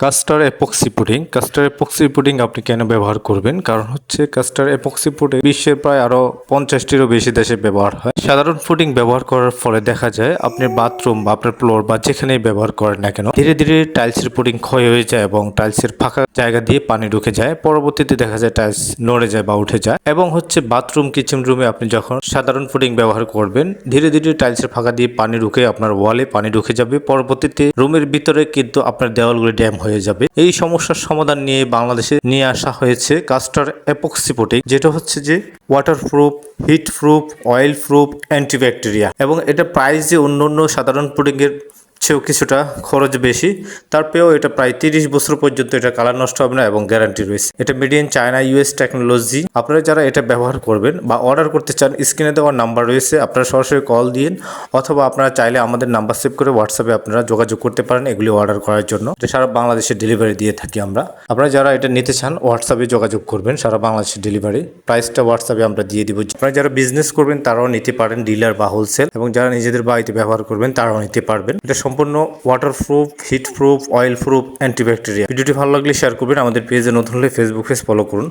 Custard epoxy pudding custard epoxy pudding আপনি কেন ব্যবহার করবেন? কারণ হচ্ছে কাস্টার এপক্সি পুডিং বিশ্বের প্রায় আরও পঞ্চাশটিরও বেশি দেশে ব্যবহার হয়। সাধারণ পুডিং ব্যবহার করার ফলে দেখা যায় আপনার বাথরুম বা আপনার ফ্লোর বা যেখানেই ব্যবহার করেন না কেন, ধীরে ধীরে টাইলসের পুডিং ক্ষয় হয়ে যায় এবং টাইলসের ফাঁকা জায়গা দিয়ে পানি ঢুকে যায়। পরবর্তীতে দেখা যায় টাইলস নড়ে যায় বা উঠে যায় এবং হচ্ছে বাথরুম কিচেন রুমে আপনি যখন সাধারণ পুডিং ব্যবহার করবেন, ধীরে ধীরে টাইলসের ফাঁকা দিয়ে পানি ঢুকে আপনার ওয়ালে পানি ঢুকে যাবে। পরবর্তীতে রুমের ভিতরে কিন্তু আপনার দেওয়ালগুলো ড্যাম হয়ে যাবে। এই সমস্যার সমাধান নিয়ে বাংলাদেশে নিয়ে আসা হয়েছে কাস্টার অ্যাপক্সিপোটিক যেটা হচ্ছে যে waterproof heat proof oil proof antibacteria এবং এটা প্রাইস যে অন্য অন্য সাধারণ পুডিংয়ের চেয়েও কিছুটা খরচ বেশি। তারপরেও এটা প্রায় তিরিশ বছর পর্যন্ত এটা কালার নষ্ট হবে না এবং গ্যারান্টি রয়েছে। এটা made in China US technology আপনারা যারা এটা ব্যবহার করবেন বা অর্ডার করতে চান স্ক্রিনে দেওয়ার নাম্বার রয়েছে। আপনারা সরাসরি কল দিন, অথবা আপনারা চাইলে আমাদের নাম্বার সেভ করে হোয়াটসঅ্যাপে আপনারা যোগাযোগ করতে পারেন এগুলি অর্ডার করার জন্য। এটা সারা বাংলাদেশে ডেলিভারি দিয়ে থাকি আমরা। আপনারা যারা এটা নিতে চান হোয়াটসঅ্যাপে যোগাযোগ করবেন সারা বাংলাদেশের ডেলিভারি প্রাইসটা হোয়াটসঅ্যাপে আমরা দিয়ে দিব। আপনারা যারা বিজনেস করবেন, তারাও নিতে পারেন ডিলার বা হোলসেল এবং যারা নিজেদের বাড়িতে ব্যবহার করবেন, তারাও নিতে পারবেন। এটা waterproof heat proof oil proof antibacteria ভিডিওটি ভালো লাগলে শেয়ার করবেন। আমাদের পেজে নতুন হলে ফেসবুক পেজ ফলো করুন।